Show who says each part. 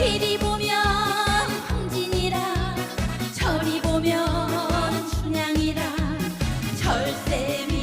Speaker 1: 이리 보면 황진이라 저리 보면 춘향이라 절세미